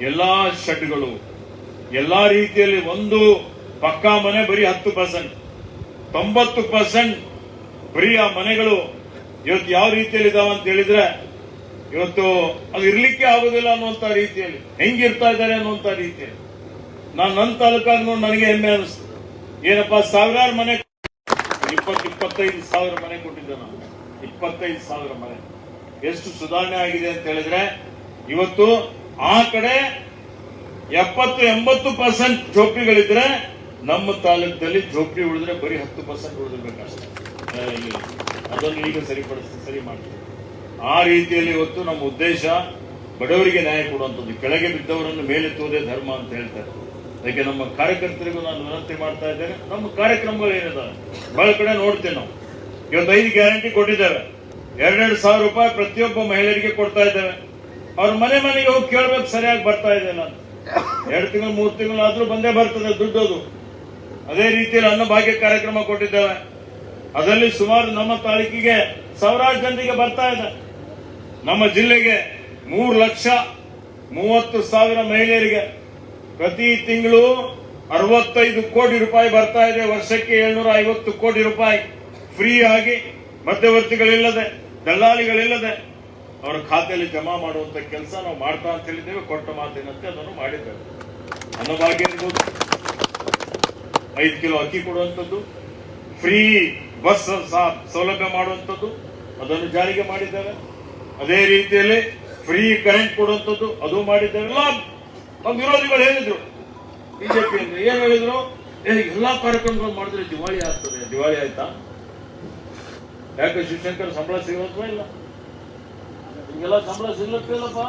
ಎಲ್ಲಾ ಶೆಡ್ಗಳು, ಎಲ್ಲಾ ರೀತಿಯಲ್ಲಿ ಒಂದು ಪಕ್ಕಾ ಮನೆ ಬರೀ ಹತ್ತು ಪರ್ಸೆಂಟ್ ತೊಂಬತ್ತು ಪರ್ಸೆಂಟ್ ಬರೀ ಆ ಮನೆಗಳು ಇವತ್ತು ಯಾವ ರೀತಿಯಲ್ಲಿ ಇದಾವ ಅಂತ ಹೇಳಿದ್ರೆ, ಇವತ್ತು ಅದು ಇರ್ಲಿಕ್ಕೆ ಆಗುದಿಲ್ಲ ಅನ್ನುವಂತ ರೀತಿಯಲ್ಲಿ, ಹೆಂಗಿರ್ತಾ ಇದ್ದಾರೆ ಅನ್ನುವಂತ ರೀತಿಯಲ್ಲಿ. ನಾನು ನನ್ನ ತಾಲೂಕಾಗ ನೋಡಿ ನನಗೆ ಹೆಮ್ಮೆ ಅನಿಸ್ತು. ಏನಪ್ಪಾ, ಸಾವಿರಾರು ಮನೆ ಇಪ್ಪತ್ತು, ಇಪ್ಪತ್ತೈದು ಸಾವಿರ ಮನೆ ಕೊಟ್ಟಿದ್ದೆ ನಾನು. ಇಪ್ಪತ್ತೈದು ಸಾವಿರ ಮನೆ. ಎಷ್ಟು ಸುಧಾರಣೆ ಆಗಿದೆ ಅಂತ ಹೇಳಿದ್ರೆ, ಇವತ್ತು ಆ ಕಡೆ ಎಪ್ಪತ್ತು, ಎಂಬತ್ತು ಪರ್ಸೆಂಟ್ ಝೋಪಡಿಗಳಿದ್ರೆ ನಮ್ಮ ತಾಲೂಕಲ್ಲಿ ಝೋಪಡಿ ಉಳಿದ್ರೆ ಬರೀ ಹತ್ತು ಪರ್ಸೆಂಟ್ ಉಳಿದಿರ್ಬೇಕಷ್ಟೇ ಅದನ್ನು ಈಗ ಸರಿಪಡಿಸಿ, ಸರಿ ಮಾಡ್ತೀವಿ. ಆ ರೀತಿಯಲ್ಲಿ ಇವತ್ತು ನಮ್ಮ ಉದ್ದೇಶ ಬಡವರಿಗೆ ನ್ಯಾಯ ಕೊಡುವಂಥದ್ದು. ಕೆಳಗೆ ಬಿದ್ದವರನ್ನು ಮೇಲೆತ್ತುವುದೇ ಧರ್ಮ ಅಂತ ಹೇಳ್ತಾರೆ. ಅದಕ್ಕೆ ನಮ್ಮ ಕಾರ್ಯಕರ್ತರಿಗೂ ನಾನು ವಿನಂತಿ ಮಾಡ್ತಾ ಇದ್ದೇನೆ. ನಮ್ಮ ಕಾರ್ಯಕ್ರಮಗಳು ಏನಿದೆ ಬಹಳ ಕಡೆ ನೋಡ್ತೇವೆ ನಾವು. ಇವತ್ತು ಐದು ಗ್ಯಾರಂಟಿ ಕೊಟ್ಟಿದ್ದೇವೆ. ಎರಡೆರಡು ಸಾವಿರ ರೂಪಾಯಿ ಪ್ರತಿಯೊಬ್ಬ ಮಹಿಳೆಯರಿಗೆ ಕೊಡ್ತಾ ಇದ್ದೇವೆ. ಅವ್ರ ಮನೆ ಮನೆಗೆ ಹೋಗಿ ಕೇಳ್ಬೇಕು ಸರಿಯಾಗಿ ಬರ್ತಾ ಇದೆ ನಾನು ಎರಡು ತಿಂಗಳು, ಮೂರು ತಿಂಗಳು ಆದ್ರೂ ಬಂದೇ ಬರ್ತದೆ ದುಡ್ಡು ಅದು. ಅದೇ ರೀತಿಯಲ್ಲಿ ಅನ್ನಭಾಗ್ಯ ಕಾರ್ಯಕ್ರಮ ಕೊಟ್ಟಿದ್ದೇವೆ. ಅದರಲ್ಲಿ ಸುಮಾರು ನಮ್ಮ ತಾಲೂಕಿಗೆ ಸಾವಿರಾರು ಜನರಿಗೆ ಬರ್ತಾ ಇದೆ. ನಮ್ಮ ಜಿಲ್ಲೆಗೆ ಮೂರು ಲಕ್ಷ ಮೂವತ್ತು ಸಾವಿರ ಮಹಿಳೆಯರಿಗೆ ಪ್ರತಿ ತಿಂಗಳು ಅರವತ್ತೈದು ಕೋಟಿ ರೂಪಾಯಿ ಬರ್ತಾ ಇದೆ. ವರ್ಷಕ್ಕೆ ಏಳ್ನೂರ ಐವತ್ತು ಕೋಟಿ ರೂಪಾಯಿ. ಫ್ರೀ ಆಗಿ ಮಧ್ಯವರ್ತಿಗಳಿಲ್ಲದೆ, ದಲ್ಲಾಳಿಗಳಿಲ್ಲದೆ ಅವರ ಖಾತೆಯಲ್ಲಿ ಜಮಾ ಮಾಡುವಂತ ಕೆಲಸ ನಾವು ಮಾಡ್ತಾ ಅಂತ ಹೇಳಿದ್ದೇವೆ, ಕೊಟ್ಟ ಮಾತಿನಂತೆ ಅದನ್ನು ಮಾಡಿದ್ದೇವೆ ಅನ್ನಭಾಗ್ಯ ಇರ್ಬೋದು ಐದು ಕಿಲೋ ಅಕ್ಕಿ ಕೊಡುವಂಥದ್ದು ಫ್ರೀ ಬಸ್ ಸೌಲಭ್ಯ ಮಾಡುವಂಥದ್ದು ಅದನ್ನು ಜಾರಿಗೆ ಮಾಡಿದ್ದೇವೆ ಅದೇ ರೀತಿಯಲ್ಲಿ ಫ್ರೀ ಕರೆಂಟ್ ಕೊಡುವಂಥದ್ದು ಅದು ಮಾಡಿದ್ದೇವೆ ಎಲ್ಲ ನಮ್ಮ ವಿರೋಧಿಗಳು ಹೇಳಿದ್ರು. ಬಿಜೆಪಿ ಏನು ಏನ್ ಹೇಳಿದ್ರು? ಏ, ಎಲ್ಲಾ ಕಾರ್ಯಕ್ರಮಗಳು ಮಾಡಿದ್ರೆ ದಿವಾಳಿ ಆಗ್ತದೆ. ದಿವಾಳಿ ಆಯ್ತಾ? ಯಾಕೆ ಶಿವಶಂಕರ್ ಸಂಬಳ ಸಿಗುವಂತ ಇಲ್ಲ ಈಗೆಲ್ಲ ಸಂಬಳ ಸಿಗ್ಲತ್ತಿಲ್ಲಪ್ಪ